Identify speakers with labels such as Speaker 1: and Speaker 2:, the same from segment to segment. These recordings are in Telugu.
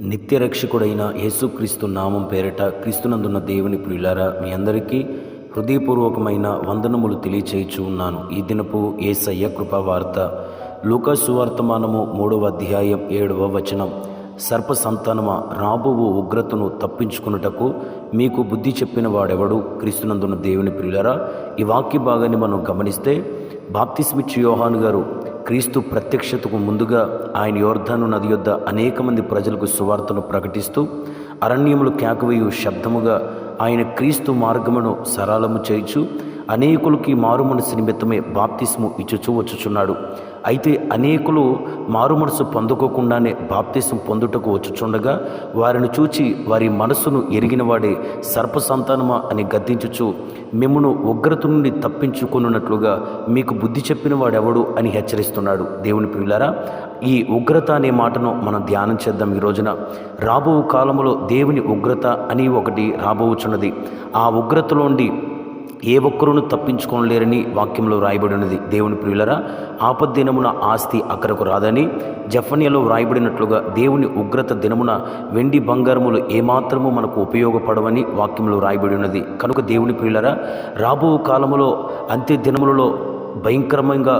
Speaker 1: నిత్యరక్షకుడైన యేసుక్రీస్తు నామం పేరిట క్రీస్తునందున్న దేవుని ప్రియులారా మీ అందరికీ హృదయపూర్వకమైన వందనములు తెలియచేయచూ ఉన్నాను. ఈ దినపు ఏసయ్య కృపావార్త. లూకా సువార్తమానము మూడవ అధ్యాయం ఏడవ వచనం. సర్ప సంతానమా రాబోవు ఉగ్రతను తప్పించుకున్నటకు మీకు బుద్ధి చెప్పిన వాడెవడు? క్రీస్తునందున్న దేవుని ప్రియులరా ఈ వాక్య భాగాన్ని మనం గమనిస్తే బాప్తిస్మిచ్ యోహాన్ గారు క్రీస్తు ప్రత్యక్షతకు ముందుగా ఆయన యోర్ధను నది యొద్ద అనేక మంది ప్రజలకు సువార్తను ప్రకటిస్తూ అరణ్యములు కేకవేయు శబ్దముగా ఆయన క్రీస్తు మార్గమును సరళము చేయుచు అనేకులకి మారు మనసు నిమిత్తమే బాప్తిస్ము ఇచ్చుచూ వచ్చుచున్నాడు. అయితే అనేకులు మారు మనసు పొందుకోకుండానే బాప్తీసం పొందుటకు వచ్చుచుండగా వారిని చూచి వారి మనస్సును ఎరిగినవాడే సర్ప సంతానమా అని గద్దించుచు మిమ్మను ఉగ్రత నుండి తప్పించుకున్నట్లుగా మీకు బుద్ధి చెప్పిన వాడెవడు అని హెచ్చరిస్తున్నాడు. దేవుని ప్రియులారా ఈ ఉగ్రత అనే మాటను మనం ధ్యానం చేద్దాం ఈ రోజున. రాబో కాలంలో దేవుని ఉగ్రత అని ఒకటి రాబోచున్నది. ఆ ఉగ్రతలోండి ఏ ఒక్కరును తప్పించుకోలేరని వాక్యంలో రాయబడి ఉన్నది దేవుని ప్రియులరా ఆపద్దినమున ఆస్తి అక్కడకు రాదని జఫన్యలో వ్రాయబడినట్లుగా దేవుని ఉగ్రత దినమున వెండి బంగారములు ఏమాత్రము మనకు ఉపయోగపడవని వాక్యంలో రాయబడి ఉన్నది కనుక దేవుని ప్రియులరా రాబో కాలములో అంత్య దినములలో భయంకరంగా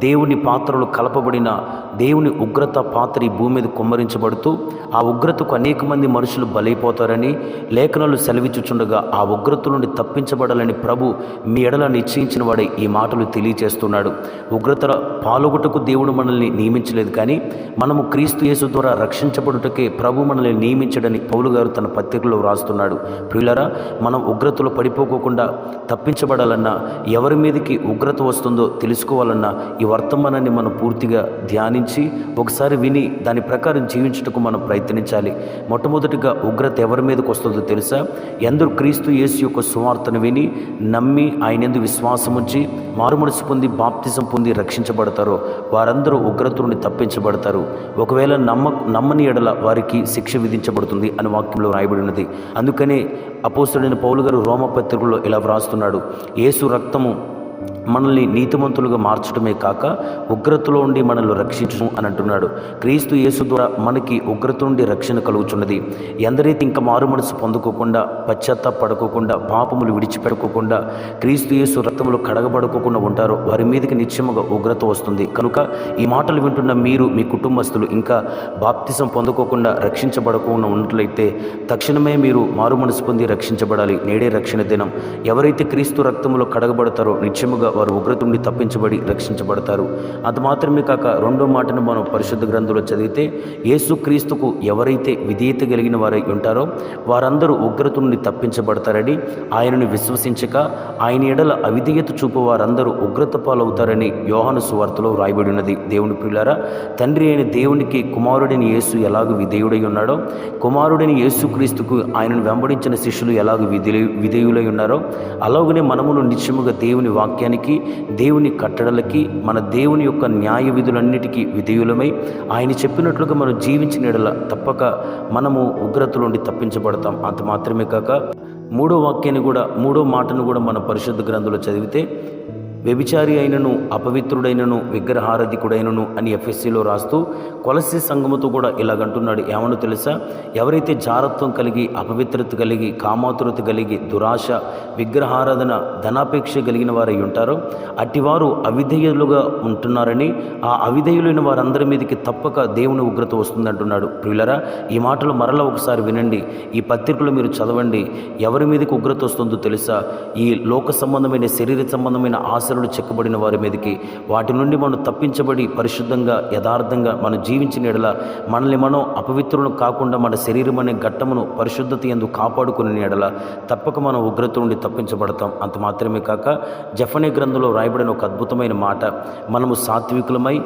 Speaker 1: దేవుని పాత్రలు కలపబడిన దేవుని ఉగ్రత పాత్ర ఈ భూమి మీద కుమ్మరించబడుతూ ఆ ఉగ్రతకు అనేక మంది మనుషులు బలైపోతారని లేఖనాలు సెలవిచ్చుచుండగా ఆ ఉగ్రత నుండి తప్పించబడాలని ప్రభు మీ ఎడల నిశ్చయించిన వాడే ఈ మాటలు తెలియచేస్తున్నాడు. ఉగ్రత పాల్గొటకు దేవుడు మనల్ని నియమించలేదు కానీ మనము క్రీస్తు యేసు ద్వారా రక్షించబడుటకే ప్రభు మనల్ని నియమించడని పౌలు గారు తన పత్రికలో వ్రాస్తున్నాడు. ప్రియులరా మనం ఉగ్రతలో పడిపోకోకుండా తప్పించబడాలన్నా ఎవరి మీదకి ఉగ్రత వస్తుందో తెలుసుకోవాలన్నా ఈ వర్తమానాన్ని మనం పూర్తిగా ధ్యానించి ఒకసారి విని దాని ప్రకారం జీవించుటకు మనం ప్రయత్నించాలి. మొట్టమొదటిగా ఉగ్రత ఎవరి మీదకి వస్తుందో తెలుసా? ఎందరు క్రీస్తు యేసు యొక్క సువార్తను విని నమ్మి ఆయన ఎందు విశ్వాసం ఉంచి మారుమనసు పొంది బాప్తిజం పొంది రక్షించబడతారో వారందరూ ఉగ్రత నుండి తప్పించబడతారు. ఒకవేళ నమ్మ నమ్మని ఎడల వారికి శిక్ష విధించబడుతుంది అని వాక్యంలో రాయబడినది. అందుకనే అపోస్తుడైన పౌలు గారు రోమపత్రికలో ఇలా వ్రాస్తున్నాడు. యేసు రక్తము మనల్ని నీతిమంతులుగా మార్చడమే కాక ఉగ్రతలో ఉండి మనల్ని రక్షించడం అని అంటున్నాడు. క్రీస్తు యేసు ద్వారా మనకి ఉగ్రత నుండి రక్షణ కలుగుతున్నది ఎందరైతే ఇంకా మారు మనసు పొందుకోకుండా పశ్చాత్తాపడుకోకుండా పాపములు విడిచిపెట్టుకోకుండా క్రీస్తు యేసు రక్తములు కడగబడుకోకుండా ఉంటారో వారి మీదకి నిత్యముగా ఉగ్రత వస్తుంది. కనుక ఈ మాటలు వింటున్న మీరు మీ కుటుంబస్తులు ఇంకా బాప్తిసం పొందుకోకుండా రక్షించబడకుండా ఉన్నట్లయితే తక్షణమే మీరు మారు మనసు పొంది రక్షించబడాలి. నేడే రక్షణ దినం. ఎవరైతే క్రీస్తు రక్తములో కడగబడతారో నిత్యముగా వారు ఉగ్రతుండి తప్పించబడి రక్షించబడతారు. అది మాత్రమే కాక రెండో మాటను మనం పరిశుద్ధ గ్రంథంలో చదివితే యేసుక్రీస్తుకు ఎవరైతే విధేయత కలిగిన వారై ఉంటారో వారందరూ ఉగ్రతుండి తప్పించబడతారని ఆయనను విశ్వసించక ఆయన ఎడల అవిధేయత చూపు వారందరూ ఉగ్రత పాలవుతారని యోహాను సువార్తలో వ్రాయబడి ఉన్నది దేవుని ప్రియులారా తండ్రి అయిన దేవునికి కుమారుడిని యేసు ఎలాగ విధేయుడై ఉన్నాడో కుమారుడిని యేసుక్రీస్తుకు ఆయనను వెంబడించిన శిష్యులు ఎలాగ విధేయు విధేయులై ఉన్నారో అలాగనే మనమును నిత్యముగా దేవుని వాక్యానికి దేవుని కట్టడలకి మన దేవుని యొక్క న్యాయ విధులన్నిటికీ విధేయులమై ఆయన చెప్పినట్లుగా మనం జీవించిన ఎడల తప్పక మనము ఉగ్రత నుండి తప్పించబడతాం. అంత మాత్రమే కాక మూడో వాక్యాన్ని కూడా మూడో మాటను కూడా మన పరిశుద్ధ గ్రంథంలో చదివితే వ్యభిచారి అయినను అపవిత్రుడైనను విగ్రహారధికుడైనను అని ఎఫ్ఎస్సిలో రాస్తూ కొలసి సంఘముతో కూడా ఇలాగంటున్నాడు. ఏమను తెలుసా? ఎవరైతే జారత్వం కలిగి అపవిత్రత కలిగి కామాతురత కలిగి దురాశ విగ్రహారాధన ధనాపేక్ష కలిగిన వారై ఉంటారో అట్టివారు అవిధేయులుగా ఉంటున్నారని ఆ అవిధేయులైన వారందరి మీదకి తప్పక దేవుని ఉగ్రత వస్తుందంటున్నాడు. ప్రియులరా ఈ మాటలు మరలా ఒకసారి వినండి. ఈ పత్రికలు మీరు చదవండి. ఎవరి మీదకి ఉగ్రత వస్తుందో తెలుసా? ఈ లోక సంబంధమైన శరీర సంబంధమైన ఆశ ఆశలు చెక్కబడిన వారి మీదకి వాటి నుండి మనం తప్పించబడి పరిశుద్ధంగా యథార్థంగా మనం జీవించిన ఎడల మనల్ని మనం అపవిత్రులను కాకుండా మన శరీరం అనే ఘట్టమును పరిశుద్ధత ఎందు కాపాడుకునే ఎడల తప్పక మనం ఉగ్రత నుండి తప్పించబడతాం. అంత మాత్రమే కాక జఫనే గ్రంథంలో రాయబడిన ఒక అద్భుతమైన మాట మనము సాత్వికులమై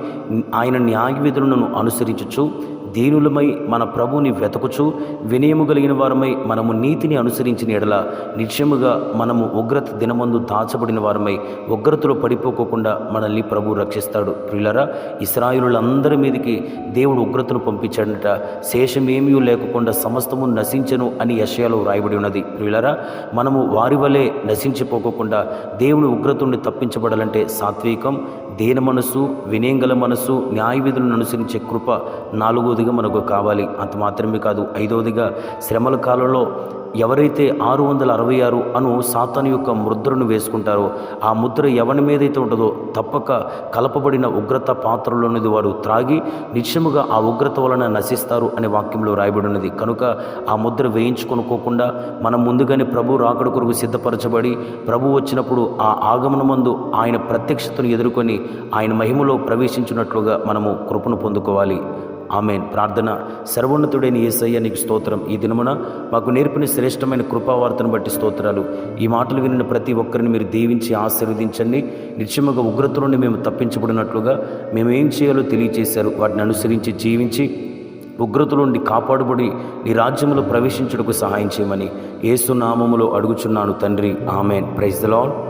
Speaker 1: ఆయన న్యాయ విధులను దీనులమై మన ప్రభుని వెతకుచు వినయము కలిగిన వారమై మనము నీతిని అనుసరించిన ఎడల నిత్యముగా మనము ఉగ్రత దినమందు దాచబడిన వారమై ఉగ్రతలో పడిపోకోకుండా మనల్ని ప్రభు రక్షిస్తాడు. ప్రియులరా ఇస్రాయులందరి మీదకి దేవుడు ఉగ్రతను పంపించాడట. శేషమేమీ లేకుండా సమస్తము నశించను అని యశయాలో రాయబడి ఉన్నది. ప్రియులరా మనము వారి వలె నశించిపోకోకుండా దేవుని ఉగ్రతుండి తప్పించబడాలంటే సాత్వికం దేన మనసు వినయంగల మనసు న్యాయ విధులను అనుసరించే కృప నాలుగోదిగా మనకు కావాలి. అంత మాత్రమే కాదు ఐదవదిగా శ్రమల కాలంలో ఎవరైతే ఆరు వందల అరవై ఆరు అను సాతాను యొక్క ముద్రను వేసుకుంటారో ఆ ముద్ర ఎవరి మీదైతే ఉంటుందో తప్పక కలపబడిన ఉగ్రత పాత్రలోనిది వారు త్రాగి నిత్యముగా ఆ ఉగ్రత వలన నశిస్తారు అనే వాక్యంలో రాయబడినది. కనుక ఆ ముద్ర వేయించుకొనుకోకుండా మనం ముందుగానే ప్రభు రాకడ కొరకు సిద్ధపరచబడి ప్రభు వచ్చినప్పుడు ఆ ఆగమనమందు ఆయన ప్రత్యక్షతను ఎదుర్కొని ఆయన మహిమలో ప్రవేశించినట్లుగా మనము కృపను పొందుకోవాలి. ఆమెన్. ప్రార్థన. సర్వోన్నతుడైన ఏసయ్య నీకు స్తోత్రం. ఈ దినమున మాకు నేర్పిన శ్రేష్టమైన కృపావార్తను బట్టి స్తోత్రాలు. ఈ మాటలు వినిన ప్రతి ఒక్కరిని మీరు దీవించి ఆశీర్వదించండి. నిత్యముగా ఉగ్రత నుండి మేము తప్పించబడినట్లుగా మేము ఏం చేయాలో తెలియచేశారు. వాటిని అనుసరించి జీవించి ఉగ్రత నుండి కాపాడుబడి నీ రాజ్యంలో ప్రవేశించుటకు సహాయం చేయమని ఏసునామములో అడుగుచున్నాను తండ్రి. ఆమెన్. Praise the lord